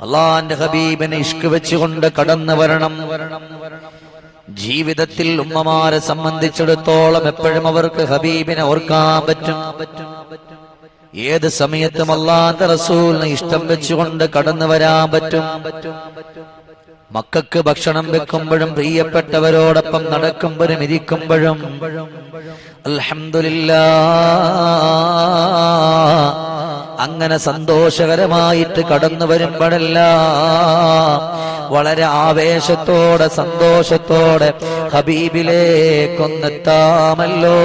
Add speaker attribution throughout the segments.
Speaker 1: അള്ളാന്റെ ഹബീബിനെ ഇഷ്ക് വെച്ചുകൊണ്ട് കടന്നു വരണം. ജീവിതത്തിൽ ഉമ്മമാരെ സംബന്ധിച്ചിടത്തോളം എപ്പോഴും അവർക്ക് ഹബീബിനെ ഓർക്കാൻ പറ്റും. ഏത് സമയത്തും അള്ളാന്റെ റസൂലിനെ ഇഷ്ടം വെച്ചുകൊണ്ട് കടന്നു വരാൻ പറ്റും. മക്കൾക്ക് ഭക്ഷണം വെക്കുമ്പോഴും പ്രിയപ്പെട്ടവരോടൊപ്പം നടക്കുമ്പോഴും ഇരിക്കുമ്പോഴും അൽഹംദുലില്ലാ അങ്ങനെ സന്തോഷകരമായിട്ട് കടന്നു വരുമ്പോഴല്ല വളരെ ആവേശത്തോടെ സന്തോഷത്തോടെ ഹബീബിലേക്കൊന്നെത്താമല്ലോ.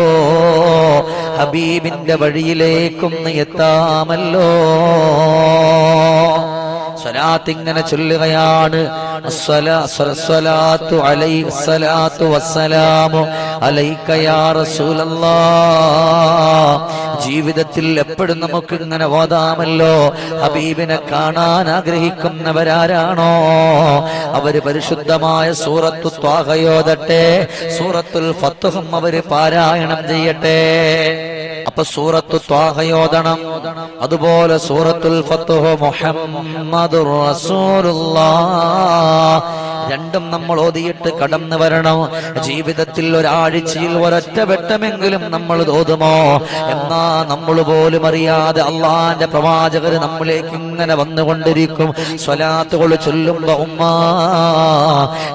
Speaker 1: ഹബീബിന്റെ വഴിയിലേക്കൊന്ന് എത്താമല്ലോ. സ്വലാത്ത് ഇങ്ങനെ ചൊല്ലുകയാണ്. ജീവിതത്തിൽ എപ്പോഴും നമുക്ക് ഇങ്ങനെ ഓതാമല്ലോ ഹബീബിനെ കാണാൻ ആഗ്രഹിക്കുന്നവരാരാണോ? അവർ പരിശുദ്ധമായ സൂറത്തു ത്വാഹയോദട്ടെ സൂറത്തുൽ ഫത്തുഹും അവർ പാരായണം ചെയ്യട്ടെ. അപ്പൊ സൂറത്തു ത്വാഹയോദണം അതുപോലെ സൂറത്തുൽ ഫത്തുഹു മുഹമ്മദുർ റസൂലുള്ളാഹ്. രണ്ടും നമ്മൾ ഓതിയിട്ട് കടന്നു വരണം. ജീവിതത്തിൽ ഒരാഴ്ചയിൽ ഒരൊറ്റ വെട്ടമെങ്കിലും നമ്മൾ തോതുമോ എന്നാ നമ്മൾ പോലും അറിയാതെ അള്ളാന്റെ പ്രവാചകർ നമ്മളിലേക്ക് ഇങ്ങനെ വന്നുകൊണ്ടിരിക്കും. സ്വലാത്തുകൾ ചൊല്ലുമ്പോ ഉമ്മ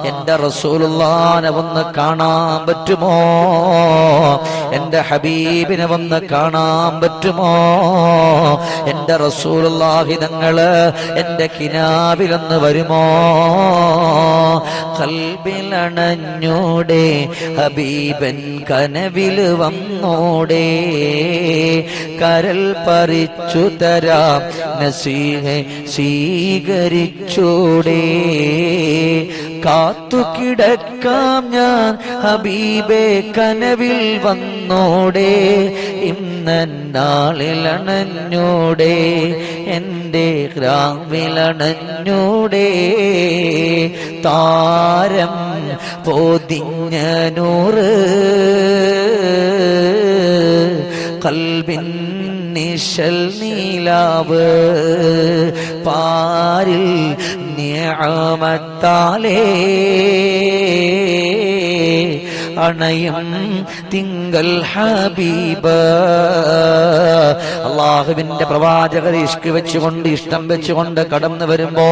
Speaker 1: എന്റെ റസൂലുള്ളാനെ വന്ന് കാണാൻ പറ്റുമോ? എന്റെ ഹബീബിനെ വന്ന് കാണാൻ പറ്റുമോ? എന്റെ റസൂലുള്ളാഹി തങ്ങൾ എന്റെ കിനാവിലൊന്ന് വരുമോ? കൽബിലണഞ്ഞൂടെ ഹബീബൻ കനവിൽ വന്നോടെ കരൽ പറിച്ചു തരാം നസീഹ സ്വീകരിച്ചൂടെ. കാത്തു കിടക്കാം ഞാൻ ഹബീബെ കനവിൽ വന്നോടെ ഇന്നാളിലണഞ്ഞൂടെ എന്റെ ഗ്രാമിലണഞ്ഞൂടെ താരം പോതിഞ്ഞ നൂറ് കൽബിൻ നിശൽ നീലാവ് പാരിൽ നിയമത്താലേ അണയും തിങ്കൾ ഹബീബ. അള്ളാഹുവിന്റെ പ്രവാചകരെ ഇഷ്ക് വെച്ചുകൊണ്ട് ഇഷ്ടം വെച്ചുകൊണ്ട് കടന്നു വരുമ്പോ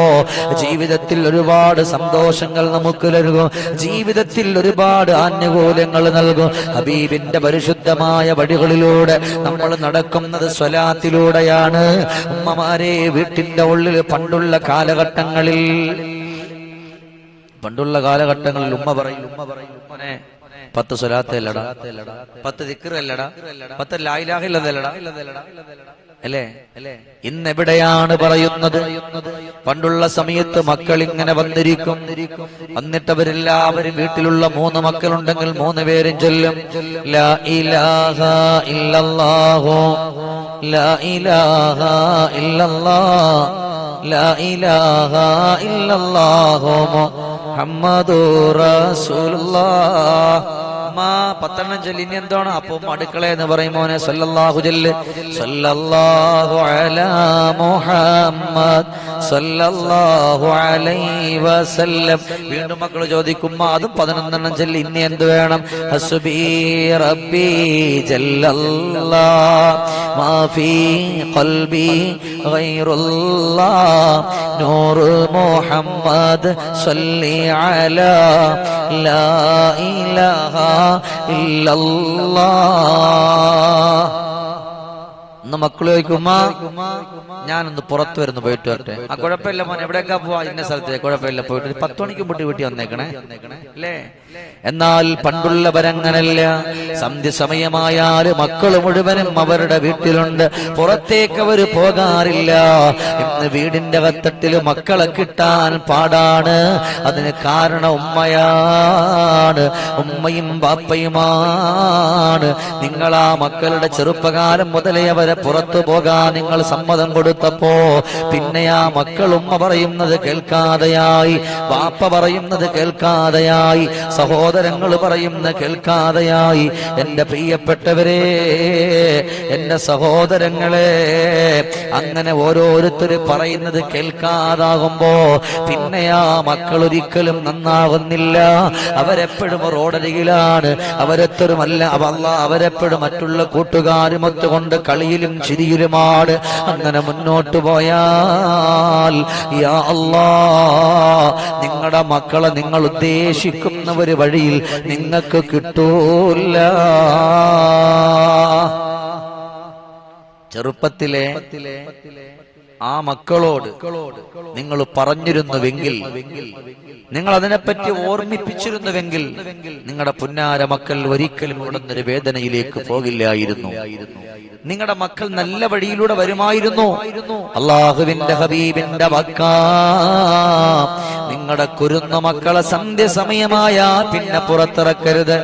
Speaker 1: ജീവിതത്തിൽ ഒരുപാട് സന്തോഷങ്ങൾ നമുക്ക് നൽകും. ജീവിതത്തിൽ ഒരുപാട് ആനുകൂല്യങ്ങൾ നൽകും. ഹബീബിന്റെ പരിശുദ്ധമായ വഴികളിലൂടെ നമ്മൾ നടക്കുന്നത് സ്വലാത്തിലൂടെയാണ്. ഉമ്മമാരെ വീട്ടിന്റെ ഉള്ളിൽ പണ്ടുള്ള കാലഘട്ടങ്ങളിൽ പണ്ടുള്ള കാലഘട്ടങ്ങളിൽ ഉമ്മ പറയും ഉമ്മ പറയും ഉമ്മനെ പത്ത് സ്വലാത്തല്ലടാ. പത്ത് ദിക്കറല്ലടാ പത്ത് ലായിലാഹില്ലതല്ലടാ അല്ലേ? ഇന്ന് എവിടെയാണ് പറയുന്നത്? പണ്ടുള്ള സമയത്ത് മക്കൾ ഇങ്ങനെ വന്നിരിക്കും. വന്നിട്ടവരെല്ലാവരും വീട്ടിലുള്ള മൂന്ന് മക്കളുണ്ടെങ്കിൽ മൂന്ന് പേരും ചൊല്ലും. ലാ ഇലാഹ ലാ ഇലാഹ ലാ ഇലാഹ മുഹമ്മദുർ റസൂലുള്ളാഹ് ഉമ്മ പത്തെണ്ണം ചൊല്ലിനി എന്താണ്? അപ്പം അടുക്കള എന്ന് പറയും മോനെ സല്ലല്ലാഹു സല്ലല്ലാഹു അലാ മുഹമ്മദ് സല്ലല്ലാഹു അലൈഹി വസല്ലം. വീണ്ടും മക്കൾ ചോദിക്കും അതും പതിനൊന്നെണ്ണം ചൊല്ലി ഇനി എന്ത് വേണം? റബ്ബി ജല്ലല്ലാ മാഫി ഖൽബി ഗൈറുല്ലാ നൂർ മുഹമ്മദ് സല്ലി അലാ ലാ ഇലാഹ ഇല്ലല്ലാഹ് ഇന്ന് മക്കൾ ചോദിക്കുമ്മ ഞാനൊന്ന് പുറത്തു വരുന്നു പോയിട്ട് വരട്ടെ. ആ കുഴപ്പമില്ല മോൻ എവിടെയൊക്കെ പോവാ? ഇന്ന സ്ഥലത്തെ കുഴപ്പമില്ല പോയിട്ട് ഒരു പത്ത് മണിക്ക് മുട്ടി വീട്ടി വന്നേക്കണേ. അല്ലേ എന്നാൽ പണ്ടുള്ളവരങ്ങനല്ല സന്ധ്യ സമയമായാൽ മക്കൾ മുഴുവനും അവരുടെ വീട്ടിലുണ്ട്. പുറത്തേക്ക് അവർ പോകാറില്ല. ഇന്ന് വീടിന്റെ കത്തട്ടിൽ മക്കളെ കിട്ടാൻ പാടാണ്. അതിന് കാരണം ഉമ്മയാണ്. ഉമ്മയും ബാപ്പയുമാണ്. നിങ്ങൾ ആ മക്കളുടെ ചെറുപ്പകാലം മുതലേ അവരെ പുറത്തു പോകാൻ നിങ്ങൾ സമ്മതം കൊടുത്തപ്പോ പിന്നെ ആ മക്കൾ ഉമ്മ പറയുന്നത് കേൾക്കാതെയായി വാപ്പ പറയുന്നത് കേൾക്കാതെയായി സഹോദരങ്ങൾ പറയുന്ന കേൾക്കാതെയായി. എന്റെ പ്രിയപ്പെട്ടവരെ എന്റെ സഹോദരങ്ങളെ അങ്ങനെ ഓരോരുത്തര് പറയുന്നത് കേൾക്കാതാകുമ്പോ പിന്നെ ആ മക്കൾ ഒരിക്കലും നന്നാവുന്നില്ല. അവരെപ്പോഴും റോഡരികിലാണ്. അവരെത്തരുമല്ല അവല്ല അവരെപ്പോഴും മറ്റുള്ള കൂട്ടുകാരുമൊത്ത് കൊണ്ട് കളിയിലും ചിരിയിലുമാണ് അങ്ങനെ മുന്നോട്ട് പോയാൽ യാ നിങ്ങളുടെ മക്കളെ നിങ്ങൾ ഉദ്ദേശിക്കുന്ന ഒരു വഴിയിൽ നിങ്ങൾക്ക് കിട്ടൂല ചെറുപ്പത്തിലെ ആ മക്കളോട് നിങ്ങൾ പറഞ്ഞിരുന്നുവെങ്കിൽ നിങ്ങൾ അതിനെപ്പറ്റി ഓർമ്മിപ്പിച്ചിരുന്നുവെങ്കിൽ നിങ്ങളുടെ പുന്നാര മക്കൾ ഒരിക്കലും ഇവിടെ നിന്നൊരു വേദനയിലേക്ക് പോകില്ലായിരുന്നു. നിങ്ങളുടെ മക്കൾ നല്ല വഴിയിലൂടെ വരുമായിരുന്നു. അള്ളാഹുവിന്റെ ഹബീബിന്റെ മക്ക. നിങ്ങളുടെ കുരുന്ന മക്കളെ സന്ധ്യസമയമായ പിന്നെ പുറത്തിറക്കരുത്.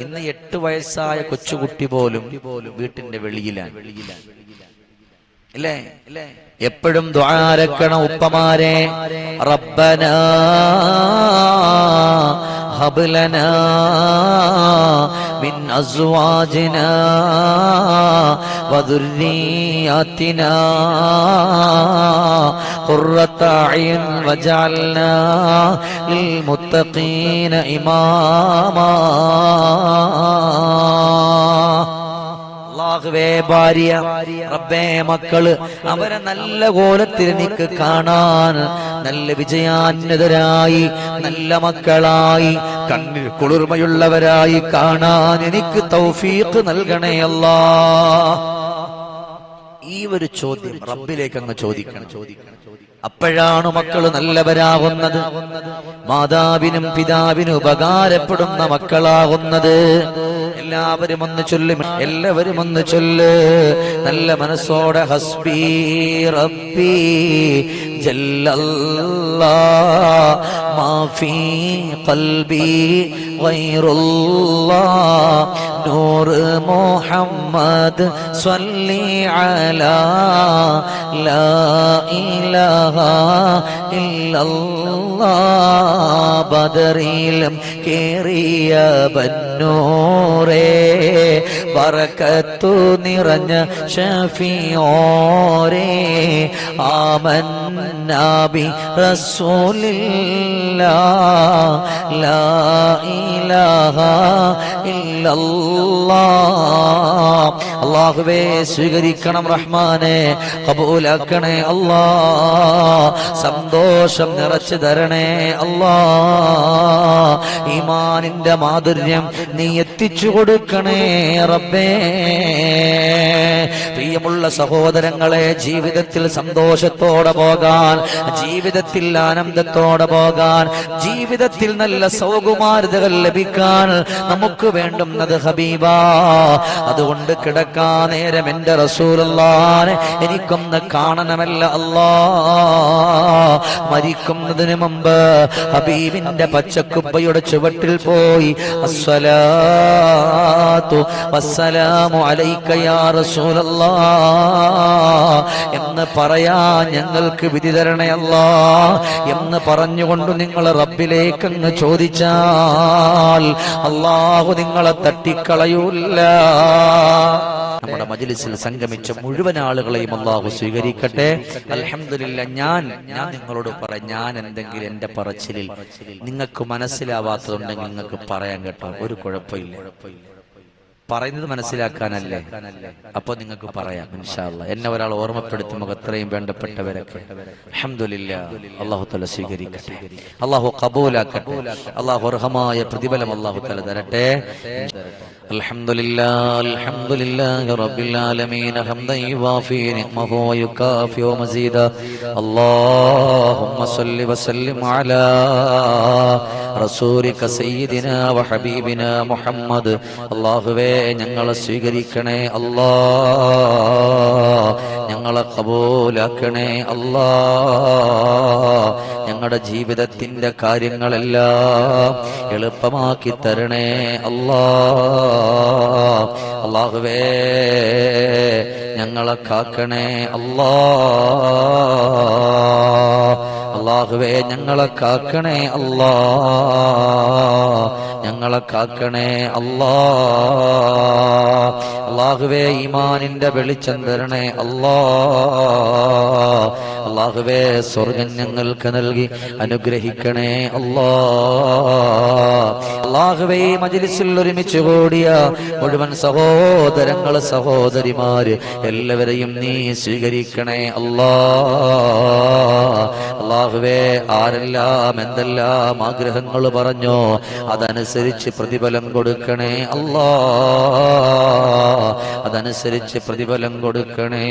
Speaker 1: ഇന്ന് എട്ട് വയസ്സായ കൊച്ചുകുട്ടി പോലും വീട്ടിന്റെ വെളിയിലാണ്. ഇല്ലേ? എപ്പോഴും ദ്വാരക്കണം ഉപ്പമാരെ റബ്ബന ഹബ്ലന മിൻ അസ്വാജിന വദുർരിയാത്തിന قرة أعين وجعلنا للمتقين إماما അള്ളാഹുവേ ഭാര്യ റബ്ബേ മക്കൾ അവരെ നല്ല കോലത്തിൽ എനിക്ക് കാണാൻ നല്ല വിജയാന്യതരായി നല്ല മക്കളായി കണ്ണിൽ കുളിർമയുള്ളവരായി കാണാൻ എനിക്ക് തൗഫീഖ് നൽകണേ ഈ ഒരു ചോദ്യം റബ്ബിലേക്ക് അങ്ങ് ചോദിക്കണം. അപ്പോഴാണ് മക്കൾ നല്ലവരാകുന്നത് മാതാവിനും പിതാവിനും ഉപകാരപ്പെടുന്ന മക്കളാകുന്നത് എല്ലാവരും ഒന്ന് ചൊല്ലും എല്ലാവരും ഒന്ന് ചൊല്ല്. നല്ല മനസ്സോടെ ഹസ്ബി റബ്ബി ജല്ലല്ലാ മാഫി ഖൽബി ഗൈറുല്ലാ നൂർ മുഹമ്മദ് സ്വല്ലി അലാ ലാ ഇലാഹ ഇല്ലല്ലാ ബദറിലും കേറിയ ബന്നൂറേ പറക്കത്തു നിറഞ്ഞ ഷഫിയോരേ ആമൻ നാബി റസൂലില്ലാ ലാ അള്ളാഹുവേ സ്വീകരിക്കണം റഹ്മാനെ കബൂലാക്കണേ അല്ലാ. സന്തോഷം നിറച്ചു തരണേ അല്ലാ. ഈമാനിന്റെ മാധുര്യം നീ എത്തിച്ചു കൊടുക്കണേ റബ്ബേ. പ്രിയമുള്ള സഹോദരങ്ങളെ ജീവിതത്തിൽ സന്തോഷത്തോടെ പോകാൻ ജീവിതത്തിൽ ആനന്ദത്തോടെ പോകാൻ ജീവിതത്തിൽ നല്ല സൗകുമാരതകൾ ലഭിക്കാൻ നമുക്ക് വേണ്ടുന്നത് ഹബീബ. അതുകൊണ്ട് കിടക്കാൻ നേരം എന്റെ റസൂലുള്ളാനെ എനിക്കൊന്ന് കാണണമല്ല അല്ലാ. മരിക്കുന്നതിന് മുമ്പ് ഹബീബിന്റെ പച്ചക്കുപ്പയുടെ ചുവട്ടിൽ പോയി വസ്സലാമു എന്ന് പറയാ ഞങ്ങൾക്ക് വിധി തരണയല്ല എന്ന് പറഞ്ഞുകൊണ്ട് നിങ്ങൾ റബ്ബിലേക്ക് അങ്ങ് അള്ളാഹു നിങ്ങളെ തട്ടിക്കളയൂല്ല. നമ്മുടെ മജിലിസിൽ സംഗമിച്ച മുഴുവൻ ആളുകളെയും അള്ളാഹു സ്വീകരിക്കട്ടെ. അലഹമില്ല ഞാൻ ഞാൻ നിങ്ങളോട് പറയാം ഞാൻ എന്തെങ്കിലും എന്റെ പറച്ചിലിൽ നിങ്ങൾക്ക് മനസ്സിലാവാത്തതുണ്ടെങ്കിൽ നിങ്ങൾക്ക് പറയാൻ കേട്ടോ. ഒരു കുഴപ്പമില്ല. പറയുന്നത് മനസ്സിലാക്കാനല്ലേ? അപ്പൊ നിങ്ങൾക്ക് പറയാം ഇൻഷാല്ല എന്നെ ഒരാൾ ഓർമ്മപ്പെടുത്തുമ്പോൾ അത്രയും വേണ്ടപ്പെട്ടവരൊക്കെ. അഹമ്മദില്ല അള്ളാഹു തല സ്വീകരിക്കട്ടെ. അള്ളാഹു കബൂലാക്കട്ടെ അള്ളാഹു അർഹമായ പ്രതിഫലം അള്ളാഹു തല തരട്ടെ. الحمد لله الحمد لله رب العالمين حمدا يوافي نعمه ويكافئ مزيدا اللهم صل وسلم على റസൂലിക സയ്യിദിന വഹബീബിന മുഹമ്മദ് അള്ളാഹുവേ ഞങ്ങളെ സ്വീകരിക്കണേ അല്ലാ ഞങ്ങളെ കബൂലാക്കണേ അല്ലാ ഞങ്ങളുടെ ജീവിതത്തിന്റെ കാര്യങ്ങളെല്ലാം എളുപ്പമാക്കി തരണേ അല്ലാ അള്ളാഹുവേ ഞങ്ങളെ കാക്കണേ അല്ലാ അള്ളാഹുവേ ഞങ്ങളെ കാക്കണേ അല്ലാ ഞങ്ങളെ കാക്കണേ അല്ലാ. അള്ളാഹുവേ ഈമാനിന്റെ വെളിച്ചം തരണേ അല്ലാ. അള്ളാഹുവേ സ്വർഗം ഞങ്ങൾക്ക് നൽകി അനുഗ്രഹിക്കണേ അല്ലാ. അള്ളാഹുവേ മജിലിസിൽ ഒരുമിച്ച് കൂടിയ മുഴുവൻ സഹോദരങ്ങൾ സഹോദരിമാര് എല്ലാവരെയും നീ സ്വീകരിക്കണേ അല്ലാ. അള്ളാഹുവേ ആരെല്ലാം എന്തെല്ലാം ആഗ്രഹങ്ങൾ പറഞ്ഞോ അതനുസരിച്ച് പ്രതിഫലം കൊടുക്കണേ അല്ലാ. അതനുസരിച്ച് പ്രതിഫലം കൊടുക്കണേ.